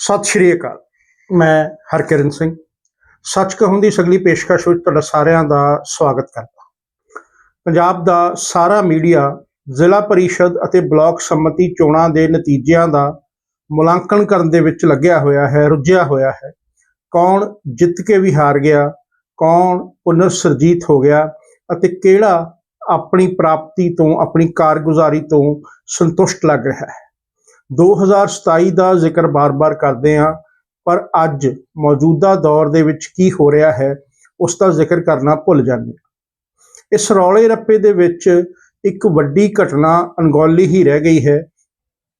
ਸਤਿ ਸ਼੍ਰੀ ਅਕਾਲ। ਮੈਂ ਹਰਕਿਰਨ ਸਿੰਘ। ਸੱਚ ਕਹੂੰ ਦੀ ਸਗਲੀ ਪੇਸ਼ਕਸ਼ ਵਿੱਚ ਤੁਹਾਡਾ ਸਾਰਿਆਂ ਦਾ ਸਵਾਗਤ ਕਰਦਾ ਪੰਜਾਬ ਦਾ ਸਾਰਾ ਮੀਡੀਆ ਜ਼ਿਲ੍ਹਾ ਪਰਿਸ਼ਦ ਅਤੇ ਬਲਾਕ ਸੰਮਤੀ ਚੋਣਾਂ ਦੇ ਨਤੀਜਿਆਂ ਦਾ ਮੁਲਾਂਕਣ ਕਰਨ ਦੇ ਵਿੱਚ ਲੱਗਿਆ ਹੋਇਆ ਹੈ, ਰੁੱਝਿਆ ਹੋਇਆ ਹੈ। ਕੌਣ ਜਿੱਤ ਕੇ ਵੀ ਹਾਰ ਗਿਆ, ਕੌਣ ਪੁਨਰ ਸਰਜੀਤ ਹੋ ਗਿਆ ਅਤੇ ਕਿਹੜਾ ਆਪਣੀ ਪ੍ਰਾਪਤੀ ਤੋਂ, ਆਪਣੀ ਕਾਰਗੁਜ਼ਾਰੀ ਤੋਂ ਸੰਤੁਸ਼ਟ ਲੱਗ ਰਿਹਾ ਹੈ? 2027 ਦਾ ਜ਼ਿਕਰ ਬਾਰ-ਬਾਰ ਕਰਦੇ ਹਾਂ, ਪਰ ਅੱਜ ਮੌਜੂਦਾ ਦੌਰ ਦੇ ਵਿੱਚ ਕੀ ਹੋ ਰਿਹਾ ਹੈ, ਉਸ ਦਾ ਜ਼ਿਕਰ ਕਰਨਾ ਭੁੱਲ ਜਾਂਦੇ ਹਾਂ। ਇਸ ਰੌਲੇ ਰੱਪੇ ਦੇ ਵਿੱਚ ਇੱਕ ਵੱਡੀ ਘਟਨਾ ਅਣਗੌਲੀ ਹੀ ਰਹਿ ਗਈ ਹੈ।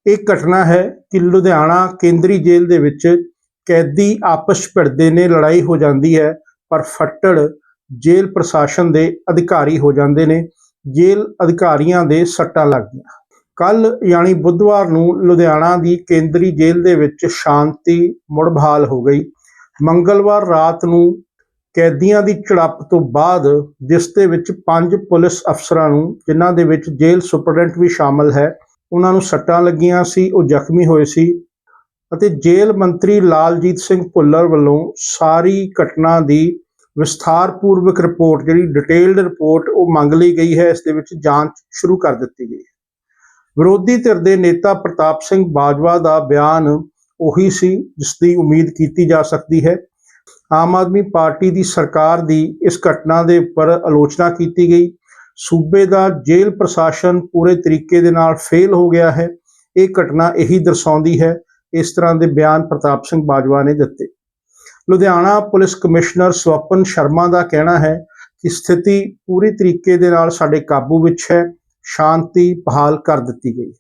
ਇਹ ਘਟਨਾ ਹੈ ਕਿ ਲੁਧਿਆਣਾ ਕੇਂਦਰੀ ਜੇਲ੍ਹ ਦੇ ਵਿੱਚ ਕੈਦੀ ਆਪਸ ਭਿੜਦੇ ਨੇ, ਲੜਾਈ ਹੋ ਜਾਂਦੀ ਹੈ, ਪਰ ਫੱਟੜ ਜੇਲ੍ਹ ਪ੍ਰਸ਼ਾਸਨ ਦੇ ਅਧਿਕਾਰੀ ਹੋ ਜਾਂਦੇ ਨੇ। ਜੇਲ੍ਹ ਅਧਿਕਾਰੀਆਂ ਦੇ ਸੱਟਾਂ ਲੱਗਦੀਆਂ ਕੱਲ ਯਾਨੀ ਬੁੱਧਵਾਰ ਨੂੰ ਲੁਧਿਆਣਾ ਦੀ ਕੇਂਦਰੀ ਜੇਲ੍ਹ ਦੇ ਵਿੱਚ ਸ਼ਾਂਤੀ ਮੁੜ ਬਹਾਲ ਹੋ ਗਈ। ਮੰਗਲਵਾਰ ਰਾਤ ਨੂੰ ਕੈਦੀਆਂ ਦੀ ਝੜਪ ਤੋਂ ਬਾਅਦ ਜਿਸ ਦੇ ਵਿੱਚ ਪੰਜ ਪੁਲਿਸ ਅਫਸਰਾਂ ਨੂੰ, ਜਿਨ੍ਹਾਂ ਦੇ ਵਿੱਚ ਜੇਲ੍ਹ ਸੁਪਰਡੈਂਟ ਵੀ ਸ਼ਾਮਲ ਹੈ, ਉਹਨਾਂ ਨੂੰ ਸੱਟਾਂ ਲੱਗੀਆਂ ਸੀ, ਉਹ ਜ਼ਖਮੀ ਹੋਏ ਸੀ ਅਤੇ ਜੇਲ੍ਹ ਮੰਤਰੀ ਲਾਲਜੀਤ ਸਿੰਘ ਭੁੱਲਰ ਵੱਲੋਂ ਸਾਰੀ ਘਟਨਾ ਦੀ ਵਿਸਥਾਰਪੂਰਵਕ ਰਿਪੋਰਟ, ਜਿਹੜੀ ਡਿਟੇਲਡ ਰਿਪੋਰਟ ਉਹ ਮੰਗ ਲਈ ਗਈ ਹੈ, ਇਸ ਦੇ ਵਿੱਚ ਜਾਂਚ ਸ਼ੁਰੂ ਕਰ ਦਿੱਤੀ ਗਈ ਹੈ। ਵਿਰੋਧੀ ਧਿਰ ਦੇ ਨੇਤਾ ਪ੍ਰਤਾਪ ਸਿੰਘ ਬਾਜਵਾ ਦਾ ਬਿਆਨ ਉਹੀ ਸੀ ਜਿਸ ਦੀ ਉਮੀਦ ਕੀਤੀ ਜਾ ਸਕਦੀ ਹੈ। ਆਮ ਆਦਮੀ ਪਾਰਟੀ ਦੀ ਸਰਕਾਰ ਦੀ ਇਸ ਘਟਨਾ ਦੇ ਉੱਪਰ ਆਲੋਚਨਾ ਕੀਤੀ ਗਈ। ਸੂਬੇ ਦਾ ਜੇਲ੍ਹ ਪ੍ਰਸ਼ਾਸਨ ਪੂਰੇ ਤਰੀਕੇ ਦੇ ਨਾਲ ਫੇਲ ਹੋ ਗਿਆ ਹੈ। ਇਹ ਘਟਨਾ ਇਹੀ ਦਰਸਾਉਂਦੀ ਹੈ, ਇਸ ਤਰ੍ਹਾਂ ਦੇ ਬਿਆਨ ਪ੍ਰਤਾਪ ਸਿੰਘ ਬਾਜਵਾ ਨੇ ਦਿੱਤੇ। ਲੁਧਿਆਣਾ ਪੁਲਿਸ ਕਮਿਸ਼ਨਰ ਸਵਪਨ ਸ਼ਰਮਾ ਦਾ ਕਹਿਣਾ ਹੈ ਕਿ ਸਥਿਤੀ ਪੂਰੀ ਤਰੀਕੇ ਦੇ ਨਾਲ ਸਾਡੇ ਕਾਬੂ ਵਿੱਚ ਹੈ। ਸ਼ਾਂਤੀ ਬਹਾਲ ਕਰ ਦਿੱਤੀ ਗਈ।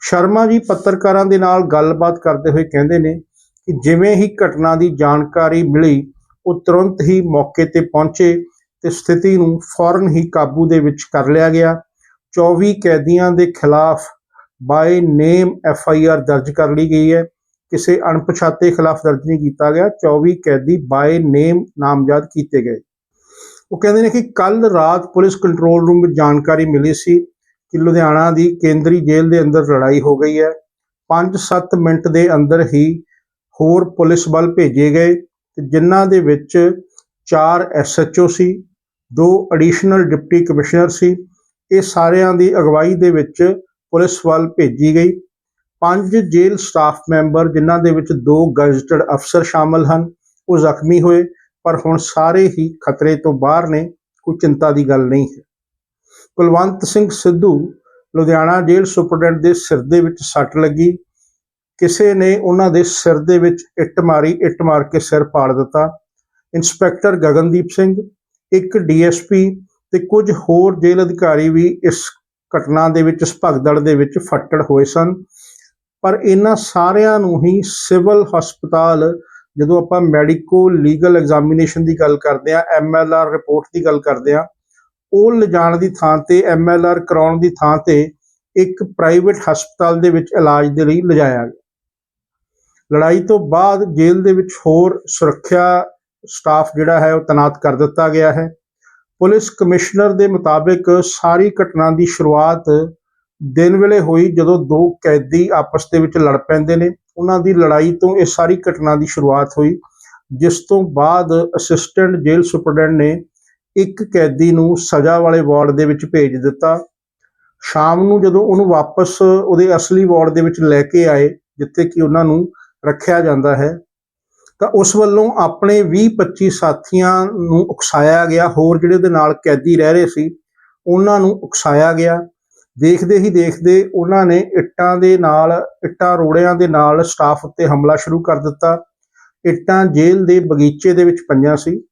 ਸ਼ਰਮਾ ਜੀ ਪੱਤਰਕਾਰਾਂ ਦੇ ਨਾਲ ਗੱਲਬਾਤ ਕਰਦੇ ਹੋਏ ਕਹਿੰਦੇ ਨੇ ਕਿ ਜਿਵੇਂ ਹੀ ਘਟਨਾ ਦੀ ਜਾਣਕਾਰੀ ਮਿਲੀ, ਉਹ ਤੁਰੰਤ ਹੀ ਮੌਕੇ ਤੇ ਪਹੁੰਚੇ ਤੇ ਸਥਿਤੀ ਨੂੰ ਫੌਰਨ ਹੀ ਕਾਬੂ ਦੇ ਵਿੱਚ ਕਰ ਲਿਆ ਗਿਆ। 24 ਕੈਦੀਆਂ ਦੇ ਖਿਲਾਫ ਬਾਈ ਨੇਮ ਐਫ ਆਈ ਆਰ ਦਰਜ ਕਰ ਲਈ ਗਈ ਹੈ। ਕਿਸੇ ਅਣਪਛਾਤੇ ਖਿਲਾਫ ਦਰਜ ਨਹੀਂ ਕੀਤਾ ਗਿਆ। 24 ਕੈਦੀ ਬਾਈ ਨੇਮ ਨਾਮਜ਼ਦ ਕੀਤੇ ਗਏ। ਉਹ ਕਹਿੰਦੇ ਨੇ ਕਿ ਕੱਲ ਰਾਤ ਪੁਲਿਸ ਕੰਟਰੋਲ ਰੂਮ ਵਿੱਚ ਜਾਣਕਾਰੀ ਮਿਲੀ ਸੀ ਕਿ ਲੁਧਿਆਣਾ ਦੀ ਕੇਂਦਰੀ ਜੇਲ੍ਹ ਦੇ ਅੰਦਰ ਲੜਾਈ ਹੋ ਗਈ ਹੈ। 5-7 ਮਿੰਟ ਦੇ ਅੰਦਰ ਹੀ ਹੋਰ ਪੁਲਿਸ ਬਲ ਭੇਜੇ ਗਏ ਤੇ ਜਿਨ੍ਹਾਂ ਦੇ ਵਿੱਚ 4 ਐਸਐਚਓ ਸੀ, ਦੋ ਐਡੀਸ਼ਨਲ ਡਿਪਟੀ ਕਮਿਸ਼ਨਰ ਸੀ। ਇਹ ਸਾਰਿਆਂ ਦੀ ਅਗਵਾਈ ਦੇ ਵਿੱਚ ਪੁਲਿਸ ਵੱਲ ਭੇਜੀ ਗਈ। ਪੰਜ ਜੇਲ੍ਹ ਸਟਾਫ ਮੈਂਬਰ ਜਿਨ੍ਹਾਂ ਦੇ ਵਿੱਚ ਦੋ ਗਜ਼ਟਡ ਅਫਸਰ ਸ਼ਾਮਲ ਹਨ, ਉਹ ਜ਼ਖਮੀ ਹੋਏ। ਪਰ ਹੁਣ ਸਾਰੇ ਹੀ ਖਤਰੇ ਤੋਂ ਬਾਹਰ ਨੇ, ਕੋਈ ਚਿੰਤਾ ਦੀ ਗੱਲ ਨਹੀਂ ਹੈ। ਕੁਲਵੰਤ ਸਿੰਘ ਸਿੱਧੂ ਲੁਧਿਆਣਾ ਜੇਲ੍ਹ ਸੁਪਰਡੈਂਟ ਦੇ ਸਿਰ ਦੇ ਵਿੱਚ ਸੱਟ ਲੱਗੀ। ਕਿਸੇ ਨੇ ਉਹਨਾਂ ਦੇ ਸਿਰ ਦੇ ਵਿੱਚ ਇੱਟ ਮਾਰੀ, ਇੱਟ ਮਾਰ ਕੇ ਸਿਰ ਪਾੜ ਦਿੱਤਾ। ਇੰਸਪੈਕਟਰ ਗਗਨਦੀਪ ਸਿੰਘ, ਇੱਕ ਡੀਐਸਪੀ ਤੇ ਕੁਝ ਹੋਰ ਜੇਲ੍ਹ ਅਧਿਕਾਰੀ ਵੀ ਇਸ ਘਟਨਾ ਦੇ ਵਿੱਚ, ਇਸ ਭਗਦੜ ਦੇ ਵਿੱਚ ਫੱਟੜ ਹੋਏ ਸਨ। ਪਰ ਇਹਨਾਂ ਸਾਰਿਆਂ ਨੂੰ ਹੀ ਸਿਵਲ ਹਸਪਤਾਲ ਜਦੋਂ ਆਪਾਂ ਮੈਡੀਕੋ ਲੀਗਲ ਐਗਜ਼ਾਮੀਨੇਸ਼ਨ ਦੀ ਗੱਲ ਕਰਦੇ ਆ ਐਮਐਲਆਰ ਰਿਪੋਰਟ ਦੀ ਗੱਲ ਕਰਦੇ ਆ ਉਹ ਲਿਜਾਣ ਦੀ ਥਾਂ ਤੇ ਐਮਐਲਆਰ ਕਰਾਉਣ ਦੀ ਥਾਂ ਤੇ ਇੱਕ ਪ੍ਰਾਈਵੇਟ ਹਸਪਤਾਲ ਦੇ ਵਿੱਚ ਇਲਾਜ ਦੇ ਲਈ ਲਿਜਾਇਆ ਗਿਆ। ਲੜਾਈ ਤੋਂ ਬਾਅਦ ਜੇਲ੍ਹ ਦੇ ਵਿੱਚ ਹੋਰ ਸੁਰੱਖਿਆ ਸਟਾਫ ਜਿਹੜਾ ਹੈ, ਉਹ ਤੈਨਾਤ ਕਰ ਦਿੱਤਾ ਗਿਆ ਹੈ। ਪੁਲਿਸ ਕਮਿਸ਼ਨਰ ਦੇ ਮੁਤਾਬਿਕ ਸਾਰੀ ਘਟਨਾ ਦੀ ਸ਼ੁਰੂਆਤ ਦਿਨ ਵੇਲੇ ਹੋਈ ਜਦੋਂ ਦੋ ਕੈਦੀ ਆਪਸ ਦੇ ਵਿੱਚ ਲੜ ਪੈਂਦੇ ਨੇ। ਉਹਨਾਂ ਦੀ ਲੜਾਈ ਤੋਂ ਇਹ ਸਾਰੀ ਘਟਨਾ ਦੀ ਸ਼ੁਰੂਆਤ ਹੋਈ, ਜਿਸ ਤੋਂ ਬਾਅਦ ਅਸਿਸਟੈਂਟ ਜੇਲ੍ਹ ਸੁਪਰਡੈਂਟ ਨੇ ਇੱਕ ਕੈਦੀ ਨੂੰ ਸਜ਼ਾ ਵਾਲੇ ਵਾਰਡ ਦੇ ਵਿੱਚ ਭੇਜ ਦਿੱਤਾ। ਸ਼ਾਮ ਨੂੰ ਜਦੋਂ ਉਹਨੂੰ ਵਾਪਸ ਉਹਦੇ ਅਸਲੀ ਵਾਰਡ ਦੇ ਵਿੱਚ ਲੈ ਕੇ ਆਏ, ਜਿੱਥੇ ਕਿ ਉਹਨਾਂ ਨੂੰ ਰੱਖਿਆ ਜਾਂਦਾ ਹੈ, ਤਾਂ ਉਸ ਵੱਲੋਂ ਆਪਣੇ 20-25 ਸਾਥੀਆਂ ਨੂੰ ਉਕਸਾਇਆ ਗਿਆ। ਹੋਰ ਜਿਹੜੇ ਉਹਦੇ ਨਾਲ ਕੈਦੀ ਰਹਿ ਰਹੇ ਸੀ, ਉਹਨਾਂ ਨੂੰ ਉਕਸਾਇਆ ਗਿਆ। ਦੇਖਦੇ ਹੀ ਦੇਖਦੇ ਉਹਨਾਂ ਨੇ ਇੱਟਾਂ ਦੇ ਨਾਲ, ਇੱਟਾਂ ਰੋੜਿਆਂ ਦੇ ਨਾਲ ਸਟਾਫ ਉੱਤੇ ਹਮਲਾ ਸ਼ੁਰੂ ਕਰ ਦਿੱਤਾ। ਇੱਟਾਂ ਜੇਲ੍ਹ ਦੇ ਬਗੀਚੇ ਦੇ ਵਿੱਚ ਪਈਆਂ ਸੀ।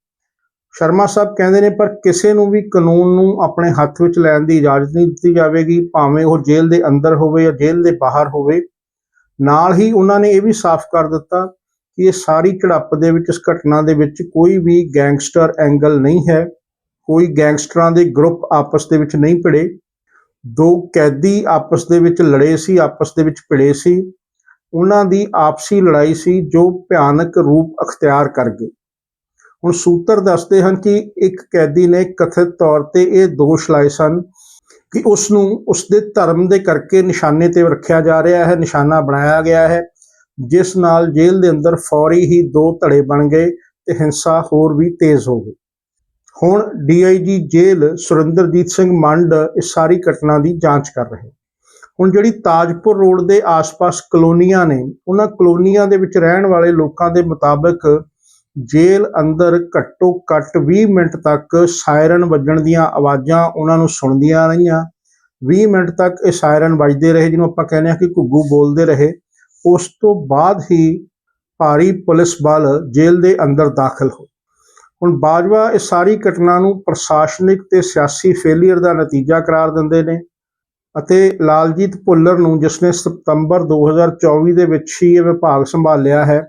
ਸ਼ਰਮਾ ਸਾਹਿਬ ਕਹਿੰਦੇ ਨੇ, ਪਰ ਕਿਸੇ ਨੂੰ ਵੀ ਕਾਨੂੰਨ ਨੂੰ ਆਪਣੇ ਹੱਥ ਵਿੱਚ ਲੈਣ ਦੀ ਇਜਾਜ਼ਤ ਨਹੀਂ ਦਿੱਤੀ ਜਾਵੇਗੀ, ਭਾਵੇਂ ਉਹ ਜੇਲ੍ਹ ਦੇ ਅੰਦਰ ਹੋਵੇ ਜਾਂ ਜੇਲ੍ਹ ਦੇ ਬਾਹਰ ਹੋਵੇ। ਨਾਲ ਹੀ ਉਹਨਾਂ ਨੇ ਇਹ ਵੀ ਸਾਫ਼ ਕਰ ਦਿੱਤਾ ਕਿ ਇਹ ਸਾਰੀ ਝੜਪ ਦੇ ਵਿੱਚ, ਇਸ ਘਟਨਾ ਦੇ ਵਿੱਚ ਕੋਈ ਵੀ ਗੈਂਗਸਟਰ ਐਂਗਲ ਨਹੀਂ ਹੈ। ਕੋਈ ਗੈਂਗਸਟਰਾਂ ਦੇ ਗਰੁੱਪ ਆਪਸ ਦੇ ਵਿੱਚ ਨਹੀਂ ਭਿੜੇ। ਦੋ ਕੈਦੀ ਆਪਸ ਦੇ ਵਿੱਚ ਲੜੇ ਸੀ, ਆਪਸ ਦੇ ਵਿੱਚ ਭਿੜੇ ਸੀ। ਉਹਨਾਂ ਦੀ ਆਪਸੀ ਲੜਾਈ ਸੀ, ਜੋ ਭਿਆਨਕ ਰੂਪ ਅਖਤਿਆਰ ਕਰ ਗਈ ਹੁਣ ਸੂਤਰ ਦੱਸਦੇ ਹਨ ਕਿ ਇੱਕ ਕੈਦੀ ਨੇ ਕਥਿਤ ਤੌਰ ਤੇ ਇਹ ਦੋਸ਼ ਲਾਏ ਸਨ ਕਿ ਉਸ ਨੂੰ ਉਸ ਦੇ ਧਰਮ ਦੇ ਕਰਕੇ ਨਿਸ਼ਾਨੇ ਤੇ ਰੱਖਿਆ ਜਾ ਰਿਹਾ ਹੈ, ਨਿਸ਼ਾਨਾ ਬਣਾਇਆ ਗਿਆ ਹੈ, ਜਿਸ ਨਾਲ ਜੇਲ੍ਹ ਦੇ ਅੰਦਰ ਫੌਰੀ ਹੀ ਦੋ ਧੜੇ ਬਣ ਗਏ ਤੇ ਹਿੰਸਾ ਹੋਰ ਵੀ ਤੇਜ਼ ਹੋ ਗਈ। ਹੁਣ ਡੀਆਈਜੀ ਜੇਲ੍ਹ ਸੁਰਿੰਦਰਜੀਤ ਸਿੰਘ ਮੰਡ ਇਸ ਸਾਰੀ ਘਟਨਾ ਦੀ ਜਾਂਚ ਕਰ ਰਹੇ। ਹੁਣ ਜਿਹੜੀ ਤਾਜਪੁਰ ਰੋਡ ਦੇ ਆਸ-ਪਾਸ ਕਲੋਨੀਆਂ ਨੇ, ਉਹਨਾਂ ਕਲੋਨੀਆਂ ਦੇ ਵਿੱਚ ਰਹਿਣ ਵਾਲੇ ਲੋਕਾਂ ਦੇ ਮੁਤਾਬਕ ਜੇਲ੍ਹ ਅੰਦਰ ਘੱਟੋ ਘੱਟ 20 ਮਿੰਟ ਤੱਕ ਸਾਇਰਨ ਵੱਜਣ ਦੀਆਂ ਆਵਾਜ਼ਾਂ ਉਹਨਾਂ ਨੂੰ ਸੁਣਦੀਆਂ ਰਹੀਆਂ। 20 ਮਿੰਟ ਤੱਕ ਇਹ ਸਾਇਰਨ ਵੱਜਦੇ ਰਹੇ, ਜਿਹਨੂੰ ਆਪਾਂ ਕਹਿੰਦੇ ਆ ਕਿ ਘੁੱਗੂ ਬੋਲਦੇ ਰਹੇ। ਉਸ ਤੋਂ ਬਾਅਦ ਹੀ ਭਾਰੀ ਪੁਲਿਸ ਬਲ ਜੇਲ੍ਹ ਦੇ ਅੰਦਰ ਦਾਖਲ ਹੋ ਹੁਣ ਬਾਜਵਾ ਇਸ ਸਾਰੀ ਘਟਨਾ ਨੂੰ ਪ੍ਰਸ਼ਾਸਨਿਕ ਤੇ ਸਿਆਸੀ ਫੇਲਿਅਰ ਦਾ ਨਤੀਜਾ ਕਰਾਰ ਦਿੰਦੇ ਨੇ ਅਤੇ ਲਾਲਜੀਤ ਭੁੱਲਰ ਨੂੰ ਜਿਸ ਨੇ ਸਤੰਬਰ 2024 ਦੇ ਵਿੱਚ ਹੀ ਇਹ ਵਿਭਾਗ ਸੰਭਾਲਿਆ ਹੈ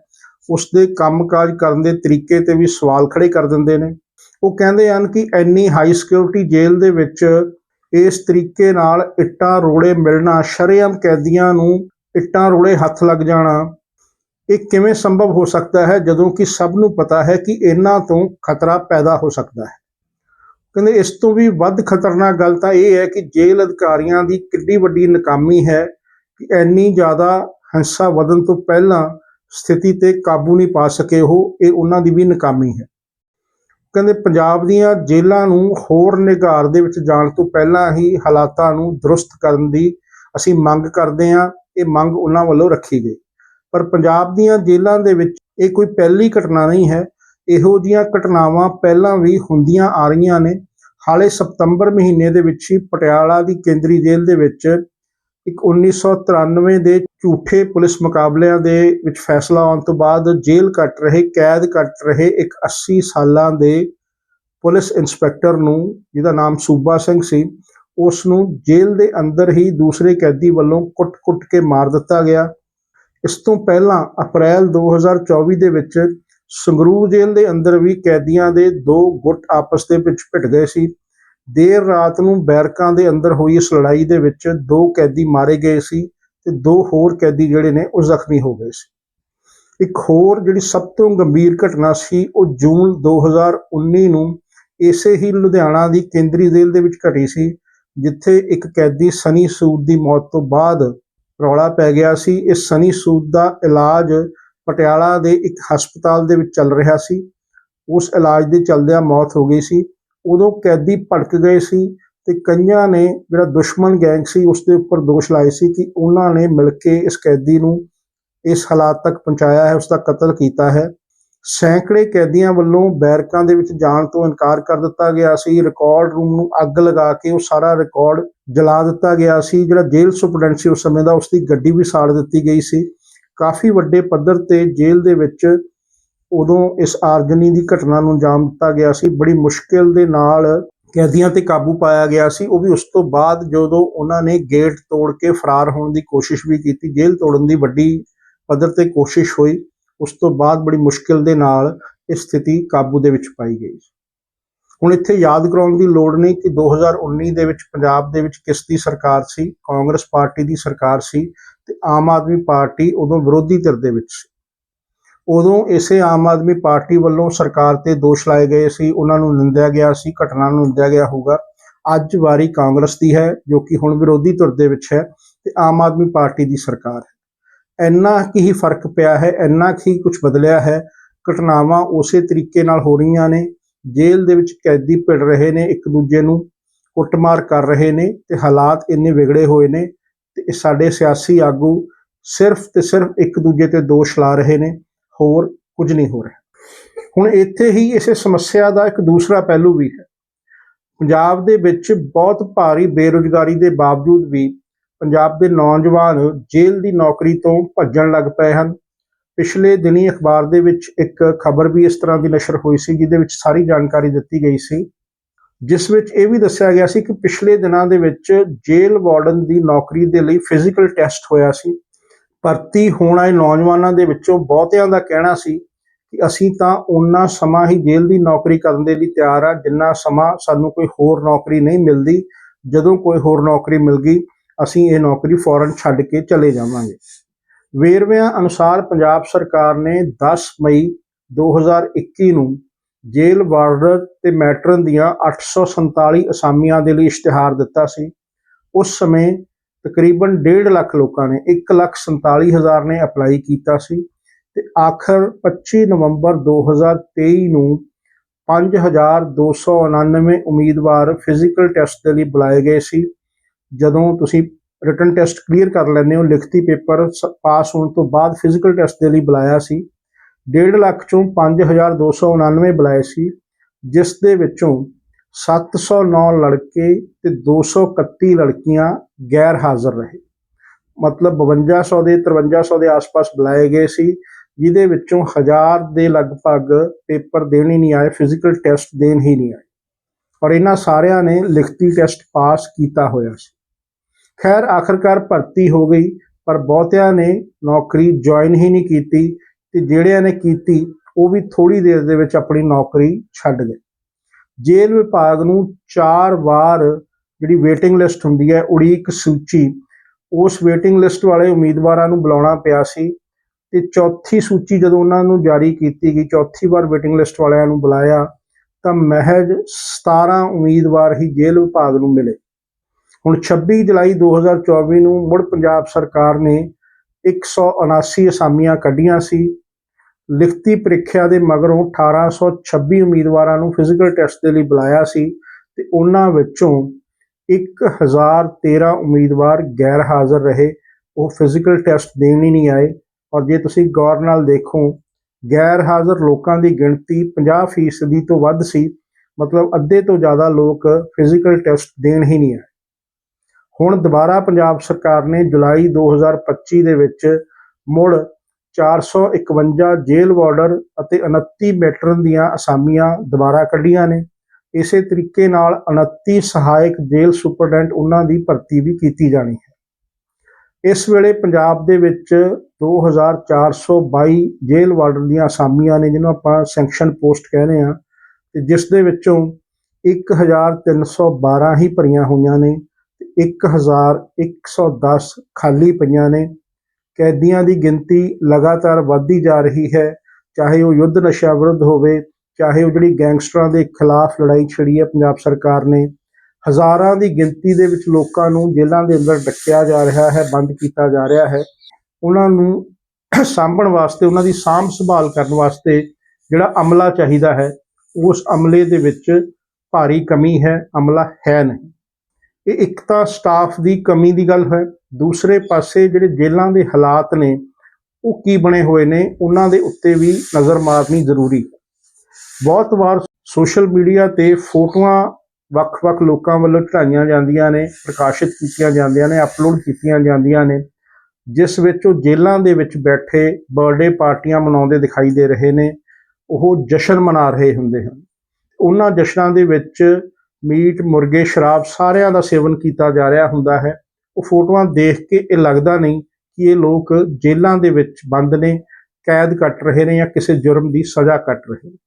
ਉਸ ਦੇ ਕੰਮਕਾਜ ਕਰਨ ਦੇ ਤਰੀਕੇ ਤੇ ਵੀ ਸਵਾਲ ਖੜੇ ਕਰ ਦਿੰਦੇ ਨੇ। ਉਹ ਕਹਿੰਦੇ ਹਨ ਕਿ ਇੰਨੀ ਹਾਈ ਸਿਕਿਉਰਿਟੀ ਜੇਲ੍ਹ ਦੇ ਵਿੱਚ ਇਸ ਤਰੀਕੇ ਨਾਲ ਇੱਟਾਂ ਰੋੜੇ ਮਿਲਣਾ, ਸ਼ਰੇਆਮ ਕੈਦੀਆਂ ਨੂੰ ਇੱਟਾਂ ਰੋੜੇ ਹੱਥ ਲੱਗ ਜਾਣਾ ਇਹ ਕਿਵੇਂ ਸੰਭਵ ਹੋ ਸਕਦਾ ਹੈ ਜਦੋਂ ਕਿ ਸਭ ਨੂੰ ਪਤਾ ਹੈ ਕਿ ਇਹਨਾਂ ਤੋਂ ਖਤਰਾ ਪੈਦਾ ਹੋ ਸਕਦਾ ਹੈ। ਕਹਿੰਦੇ ਇਸ ਤੋਂ ਵੀ ਵੱਧ ਖਤਰਨਾਕ ਗੱਲ ਤਾਂ ਇਹ ਹੈ ਕਿ ਜੇਲ੍ਹ ਅਧਿਕਾਰੀਆਂ ਦੀ ਕਿੰਨੀ ਵੱਡੀ ਨਾਕਾਮੀ ਹੈ ਕਿ ਇੰਨੀ ਜ਼ਿਆਦਾ ਹਿੰਸਾ ਵਧਣ ਤੋਂ ਪਹਿਲਾਂ ਸਥਿਤੀ ਤੇ ਕਾਬੂ ਨਹੀਂ ਪਾ ਸਕੇ ਉਹ, ਇਹ ਉਹਨਾਂ ਦੀ ਵੀ ਨਾਕਾਮੀ ਹੈ। ਕਹਿੰਦੇ ਪੰਜਾਬ ਦੀਆਂ ਜੇਲ੍ਹਾਂ ਨੂੰ ਹੋਰ ਨਿਗਾਰ ਦੇ ਵਿੱਚ ਜਾਣ ਤੋਂ ਪਹਿਲਾਂ ਹੀ ਹਾਲਾਤਾਂ ਨੂੰ ਦਰੁਸਤ ਕਰਨ ਦੀ ਅਸੀਂ ਮੰਗ ਕਰਦੇ ਹਾਂ। ਇਹ ਮੰਗ ਉਹਨਾਂ ਵੱਲੋਂ ਰੱਖੀ ਗਈ। ਪਰ ਪੰਜਾਬ ਦੀਆਂ ਜੇਲ੍ਹਾਂ ਦੇ ਵਿੱਚ ਇਹ ਕੋਈ ਪਹਿਲੀ ਘਟਨਾ ਨਹੀਂ ਹੈ। ਇਹੋ ਜੀਆਂ ਘਟਨਾਵਾਂ ਪਹਿਲਾਂ ਵੀ ਹੁੰਦੀਆਂ ਆ ਰਹੀਆਂ ਨੇ। ਹਾਲੇ ਸਤੰਬਰ ਮਹੀਨੇ ਦੇ ਵਿੱਚ ਹੀ ਪਟਿਆਲਾ ਦੀ ਕੇਂਦਰੀ ਜੇਲ੍ਹ ਦੇ ਵਿੱਚ ਇੱਕ 1993 ਦੇ ਝੂਠੇ ਪੁਲਿਸ ਮੁਕਾਬਲਿਆਂ ਦੇ ਵਿੱਚ ਫੈਸਲਾ ਆਉਣ ਤੋਂ ਬਾਅਦ ਜੇਲ੍ਹ ਕੱਟ ਰਹੇ, ਕੈਦ ਕੱਟ ਰਹੇ ਇੱਕ 80 ਸਾਲਾਂ ਦੇ ਪੁਲਿਸ ਇੰਸਪੈਕਟਰ ਨੂੰ, ਜਿਹਦਾ ਨਾਮ ਸੂਬਾ ਸਿੰਘ ਸੀ, ਉਸ ਨੂੰ ਜੇਲ੍ਹ ਦੇ ਅੰਦਰ ਹੀ ਦੂਸਰੇ ਕੈਦੀ ਵੱਲੋਂ ਕੁੱਟ-ਕੁੱਟ ਕੇ ਮਾਰ ਦਿੱਤਾ ਗਿਆ। ਇਸ ਤੋਂ ਪਹਿਲਾਂ ਅਪ੍ਰੈਲ 2024 ਦੇ ਵਿੱਚ ਸੰਗਰੂਰ ਜੇਲ੍ਹ ਦੇ ਅੰਦਰ ਵੀ ਕੈਦੀਆਂ ਦੇ ਦੋ ਗੁੱਟ ਆਪਸ ਦੇ ਵਿੱਚ ਭਿੜ ਗਏ ਸੀ। ਦੇਰ ਰਾਤ ਨੂੰ ਬੈਰਕਾਂ ਦੇ ਅੰਦਰ ਹੋਈ ਇਸ ਲੜਾਈ ਦੇ ਵਿੱਚ ਦੋ ਕੈਦੀ ਮਾਰੇ ਗਏ ਸੀ ਤੇ ਦੋ ਹੋਰ ਕੈਦੀ ਜਿਹੜੇ ਨੇ ਉਹ ਜ਼ਖਮੀ ਹੋ ਗਏ ਸੀ। ਇੱਕ ਹੋਰ ਜਿਹੜੀ ਸਭ ਤੋਂ ਗੰਭੀਰ ਘਟਨਾ ਸੀ, ਉਹ ਜੂਨ 2019 ਨੂੰ ਇਸੇ ਹੀ ਲੁਧਿਆਣਾ ਦੀ ਕੇਂਦਰੀ ਜੇਲ੍ਹ ਦੇ ਵਿੱਚ ਘਟੀ ਸੀ, ਜਿੱਥੇ ਇੱਕ ਕੈਦੀ ਸਨੀ ਸੂਦ ਦੀ ਮੌਤ ਤੋਂ ਬਾਅਦ ਰੌਲਾ ਪੈ ਗਿਆ ਸੀ। ਇਹ ਸਨੀ ਸੂਦ ਦਾ ਇਲਾਜ ਪਟਿਆਲਾ ਦੇ ਇੱਕ ਹਸਪਤਾਲ ਦੇ ਵਿੱਚ ਚੱਲ ਰਿਹਾ ਸੀ। ਉਸ ਇਲਾਜ ਦੇ ਚੱਲਦਿਆਂ ਮੌਤ ਹੋ ਗਈ ਸੀ। ਉਦੋਂ ਕੈਦੀ ਭੜਕ ਗਏ ਸੀ ਤੇ ਕਈਆਂ ਨੇ, ਜਿਹੜਾ ਦੁਸ਼ਮਣ ਗੈਂਗ ਸੀ ਉਸ ਦੇ ਉੱਪਰ ਦੋਸ਼ ਲਾਏ ਸੀ ਕਿ ਉਹਨਾਂ ਨੇ ਮਿਲ ਕੇ ਇਸ ਕੈਦੀ ਨੂੰ ਇਸ ਹਾਲਾਤ ਤੱਕ ਪਹੁੰਚਾਇਆ ਹੈ ਉਸ ਦਾ ਕਤਲ ਕੀਤਾ ਹੈ। ਸੈਂਕੜੇ ਕੈਦੀਆਂ ਵੱਲੋਂ ਬੈਰਕਾਂ ਦੇ ਵਿੱਚ ਜਾਣ ਤੋਂ ਇਨਕਾਰ ਕਰ ਦਿੱਤਾ ਗਿਆ ਸੀ। ਰਿਕਾਰਡ ਰੂਮ ਨੂੰ ਅੱਗ ਲਗਾ ਕੇ ਉਹ ਸਾਰਾ ਰਿਕਾਰਡ ਜਲਾ ਦਿੱਤਾ ਗਿਆ ਸੀ। ਜਿਹੜਾ ਜੇਲ੍ਹ ਸੁਪਰਡੈਂਟ ਸੀ, ਉਸ ਸਮੇਂ ਦਾ ਉਸ ਦੀ ਗੱਡੀ ਵੀ ਸਾੜ ਦਿੱਤੀ ਗਈ ਸੀ। ਕਾਫੀ ਵੱਡੇ ਪੱਧਰ ਤੇ ਜੇਲ੍ਹ ਦੇ ਵਿੱਚ ਉਦੋਂ ਇਸ ਆਰਜਨੀ ਦੀ ਘਟਨਾ ਨੂੰ ਅੰਜਾਮ ਦਿੱਤਾ ਗਿਆ ਸੀ। ਬੜੀ ਮੁਸ਼ਕਿਲ ਦੇ ਨਾਲ ਕੈਦੀਆਂ ਤੇ ਕਾਬੂ ਪਾਇਆ ਗਿਆ ਸੀ। ਉਹ ਵੀ ਉਸ ਤੋਂ ਬਾਅਦ ਜਦੋਂ ਉਹਨਾਂ ਨੇ ਗੇਟ ਤੋੜ ਕੇ ਫਰਾਰ ਹੋਣ ਦੀ ਕੋਸ਼ਿਸ਼ ਵੀ ਕੀਤੀ, ਜੇਲ੍ਹ ਤੋੜਨ ਦੀ ਵੱਡੀ ਪੱਧਰ ਤੇ ਕੋਸ਼ਿਸ਼ ਹੋਈ ਉਸ ਤੋਂ ਬਾਅਦ ਬੜੀ ਮੁਸ਼ਕਿਲ ਦੇ ਨਾਲ ਇਹ ਸਥਿਤੀ ਕਾਬੂ ਦੇ ਵਿੱਚ ਪਾਈ ਗਈ ਹੁਣ ਇੱਥੇ ਯਾਦ ਕਰਾਉਣ ਦੀ ਲੋੜ ਨਹੀਂ ਕਿ 2019 ਦੇ ਵਿੱਚ ਪੰਜਾਬ ਦੇ ਵਿੱਚ ਕਿਸ ਦੀ ਸਰਕਾਰ ਸੀ, ਕਾਂਗਰਸ ਪਾਰਟੀ ਦੀ ਸਰਕਾਰ ਸੀ ਤੇ ਆਮ ਆਦਮੀ ਪਾਰਟੀ ਉਦੋਂ ਵਿਰੋਧੀ ਧਿਰ ਦੇ ਵਿੱਚ ਸੀ। ਉਦੋਂ ਇਸੇ ਆਮ ਆਦਮੀ ਪਾਰਟੀ ਵੱਲੋਂ ਸਰਕਾਰ ਤੇ ਦੋਸ਼ ਲਾਏ ਗਏ ਸੀ, ਉਹਨਾਂ ਨੂੰ ਨਿੰਦਿਆ ਗਿਆ ਸੀ, ਘਟਨਾ ਨੂੰ ਨਿੰਦਿਆ ਗਿਆ ਹੋਊਗਾ। ਅੱਜ ਵਾਰੀ ਕਾਂਗਰਸ ਦੀ ਹੈ ਜੋ ਕਿ ਹੁਣ ਵਿਰੋਧੀ ਧਿਰ ਦੇ ਵਿੱਚ ਹੈ ਤੇ ਆਮ ਆਦਮੀ ਪਾਰਟੀ ਦੀ ਸਰਕਾਰ ਹੈ। ਇੰਨਾ ਕੀ ਹੀ ਫ਼ਰਕ ਪਿਆ ਹੈ, ਇੰਨਾ ਕੀ ਕੁਝ ਬਦਲਿਆ ਹੈ, ਘਟਨਾਵਾਂ ਉਸੇ ਤਰੀਕੇ ਨਾਲ ਹੋ ਰਹੀਆਂ ਨੇ, ਜੇਲ੍ਹ ਦੇ ਵਿੱਚ ਕੈਦੀ ਭਿੜ ਰਹੇ ਨੇ, ਇੱਕ ਦੂਜੇ ਨੂੰ ਕੁੱਟਮਾਰ ਕਰ ਰਹੇ ਨੇ ਤੇ ਹਾਲਾਤ ਇੰਨੇ ਵਿਗੜੇ ਹੋਏ ਨੇ ਤੇ ਸਾਡੇ ਸਿਆਸੀ ਆਗੂ ਸਿਰਫ ਤੇ ਸਿਰਫ ਇੱਕ ਦੂਜੇ ਤੇ ਦੋਸ਼ ਲਾ ਰਹੇ ਨੇ, ਹੋਰ ਕੁਝ ਨਹੀਂ ਹੋ ਰਿਹਾ। ਹੁਣ ਇੱਥੇ ਹੀ ਇਸੇ ਸਮੱਸਿਆ ਦਾ ਇੱਕ ਦੂਸਰਾ ਪਹਿਲੂ ਵੀ ਹੈ। ਪੰਜਾਬ ਦੇ ਵਿੱਚ ਬਹੁਤ ਭਾਰੀ ਬੇਰੁਜ਼ਗਾਰੀ ਦੇ ਬਾਵਜੂਦ ਵੀ ਪੰਜਾਬ ਦੇ ਨੌਜਵਾਨ ਜੇਲ੍ਹ ਦੀ ਨੌਕਰੀ ਤੋਂ ਭੱਜਣ ਲੱਗ ਪਏ ਹਨ। ਪਿਛਲੇ ਦਿਨੀ ਅਖਬਾਰ ਦੇ ਵਿੱਚ ਇੱਕ ਖਬਰ ਵੀ ਇਸ ਤਰ੍ਹਾਂ ਦੀ ਨਸ਼ਰ ਹੋਈ ਸੀ, ਜਿਹਦੇ ਵਿੱਚ ਸਾਰੀ ਜਾਣਕਾਰੀ ਦਿੱਤੀ ਗਈ ਸੀ, ਜਿਸ ਵਿੱਚ ਇਹ ਵੀ ਦੱਸਿਆ ਗਿਆ ਸੀ ਕਿ ਪਿਛਲੇ ਦਿਨਾਂ ਦੇ ਵਿੱਚ ਜੇਲ੍ਹ ਵਾਰਡਨ ਦੀ ਨੌਕਰੀ ਦੇ ਲਈ ਫਿਜ਼ੀਕਲ ਟੈਸਟ ਹੋਇਆ ਸੀ। ਭਰਤੀ ਹੋਣ ਆਏ ਨੌਜਵਾਨਾਂ ਦੇ ਵਿੱਚੋਂ ਬਹੁਤਿਆਂ ਦਾ ਕਹਿਣਾ ਸੀ ਕਿ ਅਸੀਂ ਤਾਂ ਉਨਾ ਸਮਾਂ ਹੀ ਜੇਲ੍ਹ ਦੀ ਨੌਕਰੀ ਕਰਨ ਦੇ ਲਈ ਤਿਆਰ ਆ, ਜਿੰਨਾ ਸਮਾਂ ਸਾਨੂੰ ਕੋਈ ਹੋਰ ਨੌਕਰੀ ਨਹੀਂ ਮਿਲਦੀ। ਜਦੋਂ ਕੋਈ ਹੋਰ ਨੌਕਰੀ ਮਿਲ ਗਈ ਅਸੀਂ ਇਹ ਨੌਕਰੀ ਫੌਰਨ ਛੱਡ ਕੇ ਚਲੇ ਜਾਵਾਂਗੇ। ਵੇਰਵਿਆਂ ਅਨੁਸਾਰ ਪੰਜਾਬ ਸਰਕਾਰ ਨੇ 10 ਮਈ 2021 ਨੂੰ ਜੇਲ੍ਹ ਵਾਰਡਰ ਤੇ ਮੈਟਰਨ ਦੀਆਂ 847 ਅਸਾਮੀਆਂ ਦੇ ਲਈ ਇਸ਼ਤਿਹਾਰ ਦਿੱਤਾ ਸੀ। ਉਸ ਸਮੇਂ ਤਕਰੀਬਨ 1.5 ਲੱਖ ਲੋਕਾਂ ਨੇ 147000 ਨੇ ਅਪਲਾਈ ਕੀਤਾ ਸੀ ਤੇ ਆਖਰ 25 ਨਵੰਬਰ 2023 ਨੂੰ 5299 ਉਮੀਦਵਾਰ ਫਿਜ਼ੀਕਲ ਟੈਸਟ ਦੇ ਲਈ ਬੁਲਾਏ ਗਏ ਸੀ। ਜਦੋਂ ਤੁਸੀਂ ਰਿਟਨ ਟੈਸਟ ਕਲੀਅਰ ਕਰ ਲੈਂਦੇ ਹੋ, ਲਿਖਤੀ ਪੇਪਰ ਪਾਸ ਹੋਣ ਤੋਂ ਬਾਅਦ ਫਿਜ਼ੀਕਲ ਟੈਸਟ ਦੇ ਲਈ ਬੁਲਾਇਆ ਸੀ। 1.5 ਲੱਖ ਚੋਂ 5299 ਬੁਲਾਏ ਸੀ, ਜਿਸ ਦੇ ਵਿੱਚੋਂ 709 ਲੜਕੇ ਤੇ 231 ਲੜਕੀਆਂ ਗੈਰ ਹਾਜ਼ਰ ਰਹੇ। ਮਤਲਬ 5200 ਦੇ 5300 ਦੇ ਆਸ-ਪਾਸ ਬੁਲਾਏ ਗਏ ਸੀ, ਜਿਹਦੇ ਵਿੱਚੋਂ 1000 ਦੇ ਲਗਭਗ ਪੇਪਰ ਦੇਣ ਹੀ ਨਹੀਂ ਆਏ ਫਿਜ਼ੀਕਲ ਟੈਸਟ ਦੇਣ ਹੀ ਨਹੀਂ ਆਏ। ਔਰ ਇਹਨਾਂ ਸਾਰਿਆਂ ਨੇ ਲਿਖਤੀ ਟੈਸਟ ਪਾਸ ਕੀਤਾ ਹੋਇਆ ਸੀ। ਖੈਰ ਆਖਰਕਾਰ ਭਰਤੀ ਹੋ ਗਈ, ਪਰ ਬਹੁਤਿਆਂ ਨੇ ਨੌਕਰੀ ਜੁਆਇਨ ਹੀ ਨਹੀਂ ਕੀਤੀ ਤੇ ਜਿਹੜਿਆਂ ਨੇ ਕੀਤੀ, ਉਹ ਵੀ ਥੋੜੀ ਦੇਰ ਦੇ ਵਿੱਚ ਆਪਣੀ ਨੌਕਰੀ ਛੱਡ ਗਏ। ਜੇਲ੍ਹ ਵਿਭਾਗ ਨੂੰ ਚਾਰ ਵਾਰ ਜਿਹੜੀ ਵੇਟਿੰਗ ਲਿਸਟ ਹੁੰਦੀ ਹੈ, ਉਡੀਕ ਸੂਚੀ, ਉਸ ਵੇਟਿੰਗ ਲਿਸਟ ਵਾਲੇ ਉਮੀਦਵਾਰਾਂ ਨੂੰ ਬੁਲਾਉਣਾ ਪਿਆ ਸੀ ਤੇ ਚੌਥੀ ਸੂਚੀ ਜਦੋਂ ਉਹਨਾਂ ਨੂੰ ਜਾਰੀ ਕੀਤੀ ਗਈ, ਚੌਥੀ ਵਾਰ ਵੇਟਿੰਗ ਲਿਸਟ ਵਾਲਿਆਂ ਨੂੰ ਬੁਲਾਇਆ, ਤਾਂ ਮਹਿਜ 17 ਉਮੀਦਵਾਰ ਹੀ ਜੇਲ੍ਹ ਵਿਭਾਗ ਨੂੰ ਮਿਲੇ। ਹੁਣ 26 ਜੁਲਾਈ 2024 ਨੂੰ ਮੁੜ ਪੰਜਾਬ ਸਰਕਾਰ ਨੇ 179 ਅਸਾਮੀਆਂ ਕੱਢੀਆਂ ਸੀ। ਲਿਖਤੀ ਪ੍ਰੀਖਿਆ ਦੇ ਮਗਰੋਂ 1826 ਉਮੀਦਵਾਰਾਂ ਨੂੰ ਫਿਜ਼ੀਕਲ ਟੈਸਟ ਦੇ ਲਈ ਬੁਲਾਇਆ ਸੀ ਤੇ ਉਹਨਾਂ ਵਿੱਚੋਂ 1013 ਉਮੀਦਵਾਰ ਗੈਰ ਹਾਜ਼ਰ ਰਹੇ। ਉਹ ਫਿਜ਼ੀਕਲ ਟੈਸਟ ਦੇਣ ਹੀ ਨਹੀਂ ਆਏ। ਔਰ ਜੇ ਤੁਸੀਂ ਗੌਰ ਨਾਲ ਦੇਖੋ, ਗੈਰ ਹਾਜ਼ਰ ਲੋਕਾਂ ਦੀ ਗਿਣਤੀ 50% ਤੋਂ ਵੱਧ ਸੀ। ਮਤਲਬ ਅੱਧੇ ਤੋਂ ਜ਼ਿਆਦਾ ਲੋਕ ਫਿਜ਼ੀਕਲ ਟੈਸਟ ਦੇਣ ਹੀ ਨਹੀਂ ਆਏ। ਹੁਣ ਦੁਬਾਰਾ ਪੰਜਾਬ ਸਰਕਾਰ ਨੇ ਜੁਲਾਈ 2025 ਦੇ ਵਿੱਚ ਮੁੜ 451 ਜੇਲ੍ਹ ਵਾਰਡਰ ਅਤੇ 29 ਮੈਟਰਨ ਦੀਆਂ ਅਸਾਮੀਆਂ ਦੁਬਾਰਾ ਕੱਢੀਆਂ ਨੇ। ਇਸੇ ਤਰੀਕੇ ਨਾਲ 29 ਸਹਾਇਕ ਜੇਲ੍ਹ ਸੁਪਰਡੈਂਟ ਉਹਨਾਂ ਦੀ ਭਰਤੀ ਵੀ ਕੀਤੀ ਜਾਣੀ ਹੈ। ਇਸ ਵੇਲੇ ਪੰਜਾਬ ਦੇ ਵਿੱਚ 2422 ਜੇਲ੍ਹ ਵਾਰਡਰ ਦੀਆਂ ਅਸਾਮੀਆਂ ਨੇ, ਜਿਹਨੂੰ ਆਪਾਂ ਸੈਂਕਸ਼ਨ ਪੋਸਟ ਕਹਿੰਦੇ ਆ ਤੇ ਜਿਸ ਦੇ ਵਿੱਚੋਂ 1312 ਹੀ ਭਰੀਆਂ ਹੋਈਆਂ ਨੇ। ਇੱਕ ਹਜ਼ਾਰ ਇੱਕ ਸੌ ਦਸ ਖਾਲੀ ਪਈਆਂ ਨੇ। ਕੈਦੀਆਂ ਦੀ ਗਿਣਤੀ ਲਗਾਤਾਰ ਵੱਧਦੀ ਜਾ ਰਹੀ ਹੈ। ਚਾਹੇ ਉਹ ਯੁੱਧ ਨਸ਼ਾ ਵਿਰੁੱਧ ਹੋਵੇ, ਚਾਹੇ ਉਹ ਜਿਹੜੀ ਗੈਂਗਸਟਰਾਂ ਦੇ ਖਿਲਾਫ ਲੜਾਈ ਛੜੀ ਹੈ ਪੰਜਾਬ ਸਰਕਾਰ ਨੇ। ਹਜ਼ਾਰਾਂ ਦੀ ਗਿਣਤੀ ਦੇ ਵਿੱਚ ਲੋਕਾਂ ਨੂੰ ਜੇਲ੍ਹਾਂ ਦੇ ਅੰਦਰ ਡੱਕਿਆ ਜਾ ਰਿਹਾ ਹੈ, ਬੰਦ ਕੀਤਾ ਜਾ ਰਿਹਾ ਹੈ। ਉਹਨਾਂ ਨੂੰ ਸਾਂਭਣ ਵਾਸਤੇ, ਉਹਨਾਂ ਦੀ ਸਾਂਭ ਸੰਭਾਲ ਕਰਨ ਵਾਸਤੇ ਜਿਹੜਾ ਅਮਲਾ ਚਾਹੀਦਾ ਹੈ, ਉਸ ਅਮਲੇ ਦੇ ਵਿੱਚ ਭਾਰੀ ਕਮੀ ਹੈ, ਅਮਲਾ ਹੈ ਨਹੀਂ। ਇਹ ਇੱਕ ਤਾਂ ਸਟਾਫ ਦੀ ਕਮੀ ਦੀ ਗੱਲ ਹੈ। ਦੂਸਰੇ ਪਾਸੇ ਜਿਹੜੇ ਜੇਲ੍ਹਾਂ ਦੇ ਹਾਲਾਤ ਨੇ, ਉਹ ਕੀ ਬਣੇ ਹੋਏ ਨੇ, ਉਹਨਾਂ ਦੇ ਉੱਤੇ ਵੀ ਨਜ਼ਰ ਮਾਰਨੀ ਜ਼ਰੂਰੀ ਹੈ। ਬਹੁਤ ਵਾਰ ਸੋਸ਼ਲ ਮੀਡੀਆ ਤੇ ਫੋਟੋਆਂ ਵੱਖ-ਵੱਖ ਲੋਕਾਂ ਵੱਲੋਂ ਚੜਾਈਆਂ ਜਾਂਦੀਆਂ ਨੇ, ਪ੍ਰਕਾਸ਼ਿਤ ਕੀਤੀਆਂ ਜਾਂਦੀਆਂ ਨੇ, ਅਪਲੋਡ ਕੀਤੀਆਂ ਜਾਂਦੀਆਂ ਨੇ, ਜਿਸ ਵਿੱਚ ਉਹ ਜੇਲ੍ਹਾਂ ਦੇ ਵਿੱਚ ਬੈਠੇ ਬਰਥਡੇ ਪਾਰਟੀਆਂ ਮਨਾਉਂਦੇ ਦਿਖਾਈ ਦੇ ਰਹੇ ਨੇ, ਉਹ ਜਸ਼ਨ ਮਨਾ ਰਹੇ ਹੁੰਦੇ ਹਨ। ਉਹਨਾਂ ਜਸ਼ਨਾਂ ਦੇ ਵਿੱਚ ਮੀਟ, ਮੁਰਗੇ, ਸ਼ਰਾਬ ਸਾਰਿਆਂ ਦਾ ਸੇਵਨ ਕੀਤਾ ਜਾ ਰਿਹਾ ਹੁੰਦਾ ਹੈ। ਉਹ ਫੋਟੋਆਂ ਦੇਖ ਕੇ ਇਹ ਲੱਗਦਾ ਨਹੀਂ ਕਿ ਇਹ ਲੋਕ ਜੇਲ੍ਹਾਂ ਦੇ ਵਿੱਚ ਬੰਦ ਨੇ, ਕੈਦ ਕੱਟ ਰਹੇ ਨੇ ਜਾਂ ਕਿਸੇ ਜੁਰਮ ਦੀ ਸਜ਼ਾ ਕੱਟ ਰਹੇ ਨੇ।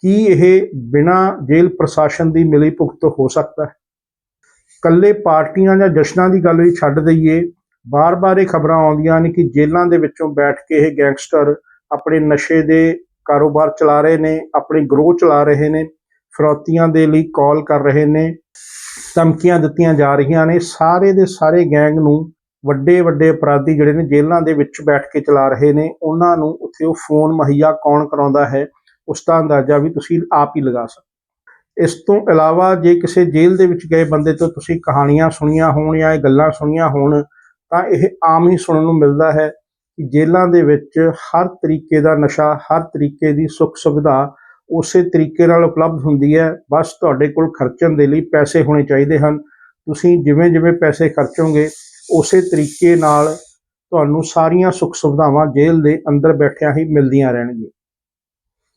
ਕੀ ਇਹ ਬਿਨਾਂ ਜੇਲ੍ਹ ਪ੍ਰਸ਼ਾਸਨ ਦੀ ਮਿਲੀ ਭੁਗਤ ਹੋ ਸਕਦਾ ਹੈ? ਕੱਲੇ ਪਾਰਟੀਆਂ ਜਾਂ ਜਸ਼ਨਾਂ ਦੀ ਗੱਲ ਵੀ ਛੱਡ ਦਈਏ। ਬਾਰ-ਬਾਰ ਇਹ ਖਬਰਾਂ ਆਉਂਦੀਆਂ ਨੇ ਕਿ ਜੇਲ੍ਹਾਂ ਦੇ ਵਿੱਚੋਂ ਬੈਠ ਕੇ ਇਹ ਗੈਂਗਸਟਰ ਆਪਣੇ ਨਸ਼ੇ ਦੇ ਕਾਰੋਬਾਰ ਚਲਾ ਰਹੇ ਨੇ, ਆਪਣੀ ਗਰੋਹ ਚਲਾ ਰਹੇ ਨੇ। ਫਰੌਤੀਆਂ ਦੇ ਲਈ ਕਾਲ ਕਰ ਰਹੇ ਨੇ, ਧਮਕੀਆਂ ਦਿੱਤੀਆਂ ਜਾ ਰਹੀਆਂ ਨੇ, ਸਾਰੇ ਦੇ ਸਾਰੇ ਗੈਂਗ ਨੂੰ ਵੱਡੇ ਵੱਡੇ ਅਪਰਾਧੀ ਜਿਹੜੇ ਨੇ ਜੇਲ੍ਹਾਂ ਦੇ ਵਿੱਚ ਬੈਠ ਕੇ ਚਲਾ ਰਹੇ ਨੇ, ਉਹਨਾਂ ਨੂੰ ਉੱਥੇ ਉਹ ਫੋਨ ਮੁਹੱਈਆ ਕੌਣ ਕਰਾਉਂਦਾ ਹੈ, ਉਸ ਦਾ ਅੰਦਾਜ਼ਾ ਵੀ ਤੁਸੀਂ ਆਪ ਹੀ ਲਗਾ ਸਕਦੇ ਇਸ ਤੋਂ ਇਲਾਵਾ ਜੇ ਕਿਸੇ ਜੇਲ੍ਹ ਦੇ ਵਿੱਚ ਗਏ ਬੰਦੇ ਤੋਂ ਤੁਸੀਂ ਕਹਾਣੀਆਂ ਸੁਣੀਆਂ ਹੋਣ ਜਾਂ ਇਹ ਗੱਲਾਂ ਸੁਣੀਆਂ ਹੋਣ, ਤਾਂ ਇਹ ਆਮ ਹੀ ਸੁਣਨ ਨੂੰ ਮਿਲਦਾ ਹੈ ਕਿ ਜੇਲ੍ਹਾਂ ਦੇ ਵਿੱਚ ਹਰ ਤਰੀਕੇ ਦਾ ਨਸ਼ਾ, ਹਰ ਤਰੀਕੇ ਦੀ ਸੁੱਖ ਸੁਵਿਧਾ ਉਸੇ ਤਰੀਕੇ ਨਾਲ ਉਪਲਬਧ ਹੁੰਦੀ ਹੈ। ਬਸ ਤੁਹਾਡੇ ਕੋਲ ਖਰਚਣ ਦੇ ਲਈ ਪੈਸੇ ਹੋਣੇ ਚਾਹੀਦੇ ਹਨ। ਤੁਸੀਂ ਜਿਵੇਂ ਜਿਵੇਂ ਪੈਸੇ ਖਰਚੋਗੇ, ਉਸੇ ਤਰੀਕੇ ਨਾਲ ਤੁਹਾਨੂੰ ਸਾਰੀਆਂ ਸੁੱਖ ਸੁਵਿਧਾਵਾਂ ਜੇਲ੍ਹ ਦੇ ਅੰਦਰ ਬੈਠਿਆਂ ਹੀ ਮਿਲਦੀਆਂ ਰਹਿਣਗੀਆਂ।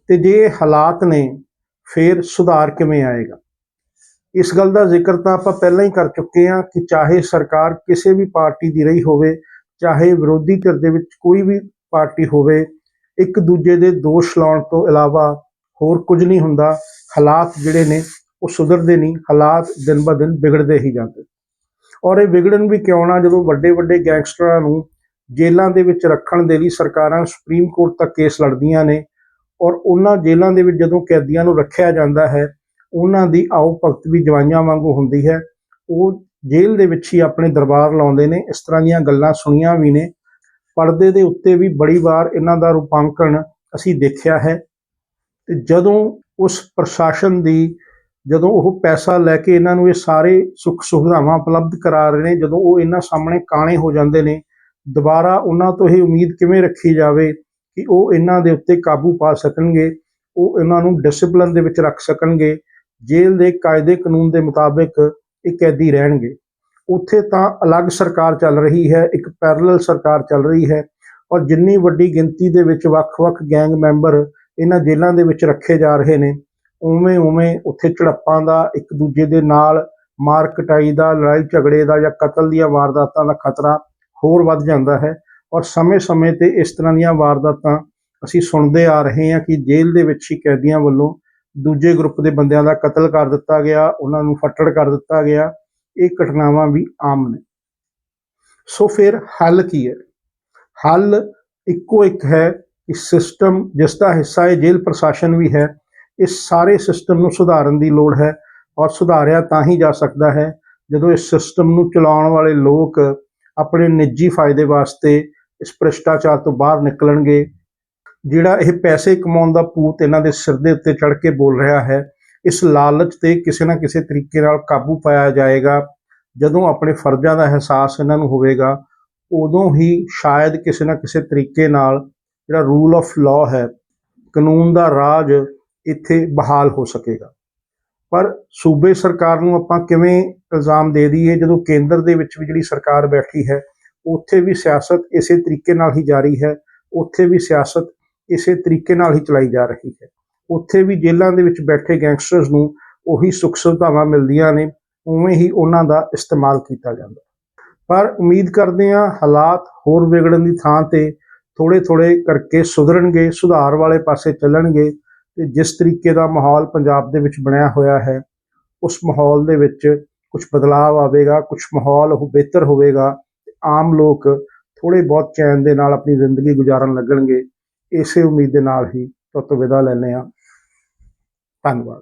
ਤੇ ਜੇ ਹਾਲਾਤ ਨੇ, ਫਿਰ ਸੁਧਾਰ ਕਿਵੇਂ ਆਏਗਾ? ਇਸ ਗੱਲ ਦਾ ਜ਼ਿਕਰ ਤਾਂ ਆਪਾਂ ਪਹਿਲਾਂ ਹੀ ਕਰ ਚੁੱਕੇ ਹਾਂ ਕਿ ਚਾਹੇ ਸਰਕਾਰ ਕਿਸੇ ਵੀ ਪਾਰਟੀ ਦੀ ਰਹੀ ਹੋਵੇ, ਚਾਹੇ ਵਿਰੋਧੀ ਧਿਰ ਦੇ ਵਿੱਚ ਕੋਈ ਵੀ ਪਾਰਟੀ ਹੋਵੇ, ਇੱਕ ਦੂਜੇ ਦੇ ਦੋਸ਼ ਲਾਉਣ ਤੋਂ ਇਲਾਵਾ ਹੋਰ ਕੁਝ ਨਹੀਂ ਹੁੰਦਾ। ਹਾਲਾਤ ਜਿਹੜੇ ਨੇ, ਉਹ ਸੁਧਰਦੇ ਨਹੀਂ। ਹਾਲਾਤ ਦਿਨ ਬ ਦਿਨ ਵਿਗੜਦੇ ਹੀ ਜਾਂਦੇ। ਔਰ ਇਹ ਵਿਗੜਨ ਵੀ ਕਿਉਂ ਨਾ? ਜਦੋਂ ਵੱਡੇ ਵੱਡੇ ਗੈਂਗਸਟਰਾਂ ਨੂੰ ਜੇਲ੍ਹਾਂ ਦੇ ਵਿੱਚ ਰੱਖਣ ਦੇ ਲਈ ਸਰਕਾਰਾਂ ਸੁਪਰੀਮ ਕੋਰਟ ਤੱਕ ਕੇਸ ਲੜਦੀਆਂ ਨੇ ਔਰ ਉਹਨਾਂ ਜੇਲ੍ਹਾਂ ਦੇ ਵਿੱਚ ਜਦੋਂ ਕੈਦੀਆਂ ਨੂੰ ਰੱਖਿਆ ਜਾਂਦਾ ਹੈ, ਉਹਨਾਂ ਦੀ ਆਓ ਭਗਤ ਵੀ ਜਵਾਈਆਂ ਵਾਂਗੂ ਹੁੰਦੀ ਹੈ। ਉਹ ਜੇਲ੍ਹ ਦੇ ਵਿੱਚ ਹੀ ਆਪਣੇ ਦਰਬਾਰ ਲਾਉਂਦੇ ਨੇ। ਇਸ ਤਰ੍ਹਾਂ ਦੀਆਂ ਗੱਲਾਂ ਸੁਣੀਆਂ ਵੀ ਨੇ। ਪਰਦੇ ਦੇ ਉੱਤੇ ਵੀ ਬੜੀ ਵਾਰ ਇਹਨਾਂ ਦਾ ਰੂਪਾਂਕਣ ਅਸੀਂ ਦੇਖਿਆ ਹੈ। ਤੇ ਜਦੋਂ ਉਸ ਪ੍ਰਸ਼ਾਸਨ ਦੀ, ਜਦੋਂ ਉਹ ਪੈਸਾ ਲੈ ਕੇ ਇਹਨਾਂ ਨੂੰ ਇਹ ਸਾਰੇ ਸੁੱਖ ਸੁਵਿਧਾਵਾਂ ਉਪਲਬਧ ਕਰਾ ਰਹੇ ਨੇ, ਜਦੋਂ ਉਹ ਇਹਨਾਂ ਸਾਹਮਣੇ ਕਾਣੇ ਹੋ ਜਾਂਦੇ ਨੇ, ਦੁਬਾਰਾ ਉਹਨਾਂ ਤੋਂ ਇਹ ਉਮੀਦ ਕਿਵੇਂ ਰੱਖੀ ਜਾਵੇ ਕਿ ਉਹ ਇਹਨਾਂ ਦੇ ਉੱਤੇ ਕਾਬੂ ਪਾ ਸਕਣਗੇ, ਉਹ ਇਹਨਾਂ ਨੂੰ ਡਿਸਪਲਿਨ ਦੇ ਵਿੱਚ ਰੱਖ ਸਕਣਗੇ, ਜੇਲ੍ਹ ਦੇ ਕਾਇਦੇ ਕਾਨੂੰਨ ਦੇ ਮੁਤਾਬਿਕ ਇਹ ਕੈਦੀ ਰਹਿਣਗੇ। ਉੱਥੇ ਤਾਂ ਅਲੱਗ ਸਰਕਾਰ ਚੱਲ ਰਹੀ ਹੈ, ਇੱਕ ਪੈਰਲਲ ਸਰਕਾਰ ਚੱਲ ਰਹੀ ਹੈ ਔਰ ਜਿੰਨੀ ਵੱਡੀ ਗਿਣਤੀ ਦੇ ਵਿੱਚ ਵੱਖ-ਵੱਖ ਗੈਂਗ ਮੈਂਬਰ ਇਹਨਾਂ ਜੇਲ੍ਹਾਂ ਦੇ ਵਿੱਚ ਰੱਖੇ ਜਾ ਰਹੇ ਨੇ। ਉਵੇਂ ਉਵੇਂ ਉੱਥੇ ਝੜੱਪਾਂ ਦਾ ਇੱਕ ਦੂਜੇ ਦੇ ਨਾਲ ਮਾਰ ਕਟਾਈ ਦਾ, ਲੜਾਈ ਝਗੜੇ ਦਾ ਜਾਂ ਕਤਲ ਦੀਆਂ ਵਾਰਦਾਤਾਂ ਦਾ ਖਤਰਾ ਹੋਰ ਵੱਧ ਜਾਂਦਾ ਹੈ। ਔਰ ਸਮੇਂ-ਸਮੇਂ ਤੇ ਇਸ ਤਰ੍ਹਾਂ ਦੀਆਂ ਵਾਰਦਾਤਾਂ ਅਸੀਂ ਸੁਣਦੇ ਆ ਰਹੇ ਹਾਂ ਕਿ ਜੇਲ੍ਹ ਦੇ ਵਿੱਚ ਹੀ ਕੈਦੀਆਂ ਵੱਲੋਂ ਦੂਜੇ ਗਰੁੱਪ ਦੇ ਬੰਦਿਆਂ ਦਾ ਕਤਲ ਕਰ ਦਿੱਤਾ ਗਿਆ, ਉਹਨਾਂ ਨੂੰ ਫੱਟੜ ਕਰ ਦਿੱਤਾ ਗਿਆ। ਇਹ ਘਟਨਾਵਾਂ ਵੀ ਆਮ ਨੇ। ਸੋ ਫਿਰ ਹੱਲ ਕੀ ਹੈ? ਹੱਲ ਇੱਕੋ ਇੱਕ ਹੈ ਕਿ ਸਿਸਟਮ, ਜਿਸ ਦਾ ਹਿੱਸਾ ਇਹ ਜੇਲ੍ਹ ਪ੍ਰਸ਼ਾਸਨ ਵੀ ਹੈ, ਇਸ ਸਾਰੇ ਸਿਸਟਮ ਨੂੰ ਸੁਧਾਰਨ ਦੀ ਲੋੜ ਹੈ ਔਰ ਸੁਧਾਰਿਆ ਤਾਂ ਹੀ ਜਾ ਸਕਦਾ ਹੈ ਜਦੋਂ ਇਸ ਸਿਸਟਮ ਨੂੰ ਚਲਾਉਣ ਵਾਲੇ ਲੋਕ ਆਪਣੇ ਨਿੱਜੀ ਫਾਇਦੇ ਵਾਸਤੇ ਇਸ ਭ੍ਰਿਸ਼ਟਾਚਾਰ ਤੋਂ ਬਾਹਰ ਨਿਕਲਣਗੇ। ਜਿਹੜਾ ਇਹ ਪੈਸੇ ਕਮਾਉਣ ਦਾ ਭੂਤ ਇਹਨਾਂ ਦੇ ਸਿਰ ਦੇ ਉੱਤੇ ਚੜ ਕੇ ਬੋਲ ਰਿਹਾ ਹੈ, ਇਸ ਲਾਲਚ ਤੇ ਕਿਸੇ ਨਾ ਕਿਸੇ ਤਰੀਕੇ ਨਾਲ ਕਾਬੂ ਪਾਇਆ ਜਾਏਗਾ। ਜਦੋਂ ਆਪਣੇ ਫਰਜ਼ਾਂ ਦਾ ਅਹਿਸਾਸ ਇਹਨਾਂ ਨੂੰ ਹੋਵੇਗਾ, ਉਦੋਂ ਹੀ ਸ਼ਾਇਦ ਕਿਸੇ ਨਾ ਕਿਸੇ ਤਰੀਕੇ ਨਾਲ ਜਿਹੜਾ ਰੂਲ ਆਫ ਲਾਅ ਹੈ, ਕਾਨੂੰਨ ਦਾ ਰਾਜ ਇੱਥੇ ਬਹਾਲ ਹੋ ਸਕੇਗਾ। ਪਰ ਸੂਬੇ ਸਰਕਾਰ ਨੂੰ ਆਪਾਂ ਕਿਵੇਂ ਇਲਜ਼ਾਮ ਦੇ ਦਈਏ, ਜਦੋਂ ਕੇਂਦਰ ਦੇ ਵਿੱਚ ਵੀ ਜਿਹੜੀ ਸਰਕਾਰ ਬੈਠੀ ਹੈ, ਉੱਥੇ ਵੀ ਸਿਆਸਤ ਇਸੇ ਤਰੀਕੇ ਨਾਲ ਹੀ ਜਾਰੀ ਹੈ, ਉੱਥੇ ਵੀ ਸਿਆਸਤ ਇਸੇ ਤਰੀਕੇ ਨਾਲ ਹੀ ਚਲਾਈ ਜਾ ਰਹੀ ਹੈ। ਉੱਥੇ ਵੀ ਜੇਲ੍ਹਾਂ ਦੇ ਵਿੱਚ ਬੈਠੇ ਗੈਂਗਸਟਰਸ ਨੂੰ ਉਹੀ ਸੁੱਖ ਸੁਵਿਧਾਵਾਂ ਮਿਲਦੀਆਂ ਨੇ, ਉਵੇਂ ਹੀ ਉਹਨਾਂ ਦਾ ਇਸਤੇਮਾਲ ਕੀਤਾ ਜਾਂਦਾ। ਪਰ ਉਮੀਦ ਕਰਦੇ ਹਾਂ ਹਾਲਾਤ ਹੋਰ ਵਿਗੜਨ ਦੀ ਥਾਂ ਤੇ ਥੋੜੇ ਥੋੜੇ ਕਰਕੇ ਸੁਧਰਨਗੇ, ਸੁਧਾਰ ਵਾਲੇ ਪਾਸੇ ਚੱਲਣਗੇ ਤੇ ਜਿਸ ਤਰੀਕੇ ਦਾ ਮਾਹੌਲ ਪੰਜਾਬ ਦੇ ਵਿੱਚ ਬਣਿਆ ਹੋਇਆ ਹੈ, ਉਸ ਮਾਹੌਲ ਦੇ ਵਿੱਚ ਕੁਝ ਬਦਲਾਅ ਆਵੇਗਾ ਕੁਝ ਮਾਹੌਲ ਉਹ ਬਿਹਤਰ ਹੋਵੇਗਾ ਤੇ ਆਮ ਲੋਕ ਥੋੜੇ ਬਹੁਤ ਚੈਨ ਦੇ ਨਾਲ ਆਪਣੀ ਜ਼ਿੰਦਗੀ ਗੁਜ਼ਾਰਨ ਲੱਗਣਗੇ। ਇਸੇ ਉਮੀਦ ਦੇ ਨਾਲ ਹੀ ਤੁਹਾਤੋਂ ਵਿਦਾ ਲੈਂਦੇ ਹਾਂ। ਧੰਨਵਾਦ।